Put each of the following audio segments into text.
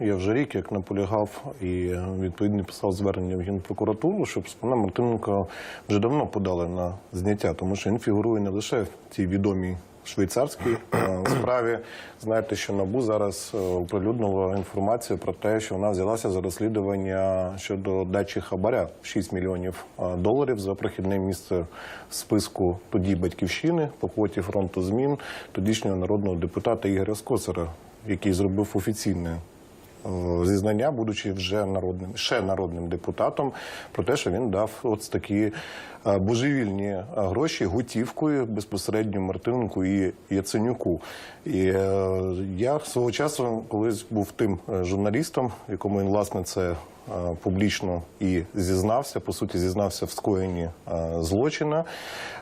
Я вже рік як наполягав і відповідно писав звернення в Генпрокуратуру, щоб пана Мартиненка вже давно подали на зняття, тому що він фігурує не лише в тій відомій швейцарській е, справі. Знаєте, що НАБУ зараз е, оприлюднила інформацію про те, що вона взялася за розслідування щодо дачі хабаря в 6 мільйонів е, доларів за прохідне місце в списку тоді батьківщини по квоті фронту змін тодішнього народного депутата Ігоря Скоцера, який зробив офіційне зізнання, будучи вже народним ще народним депутатом, про те, що він дав от такі е, божевільні гроші готівкою безпосередньо Мартинку і Яценюку. І е, я свого часу колись був тим е, журналістом, якому він власне це публічно і зізнався, по суті, зізнався в скоєнні е, злочина.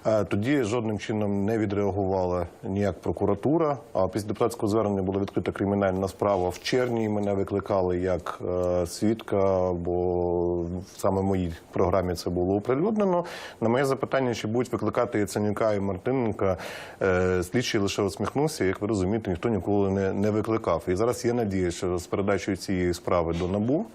Е, Тоді жодним чином не відреагувала ніяк прокуратура. А після депутатського звернення була відкрита кримінальна справа в червні. Мене викликали як е, свідка, бо саме в моїй програмі це було оприлюднено. На моє запитання, чи будуть викликати Яценюка і Мартиненка, е, слідчий лише усміхнувся. Як ви розумієте, ніхто ніколи не, не викликав. І зараз є надія, що з передачею цієї справи до НАБУ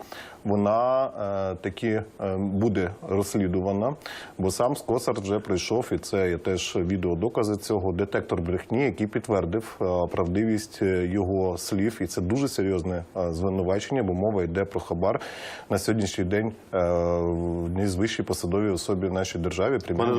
вона е, таки е, буде розслідувана, бо сам Скосар вже прийшов, і це є теж відеодокази цього. Детектор брехні, який підтвердив е, правдивість його слів, і це дуже серйозне е, звинувачення, бо мова йде про хабар на сьогоднішній день е, в з посадовій особі в нашій державі. Пане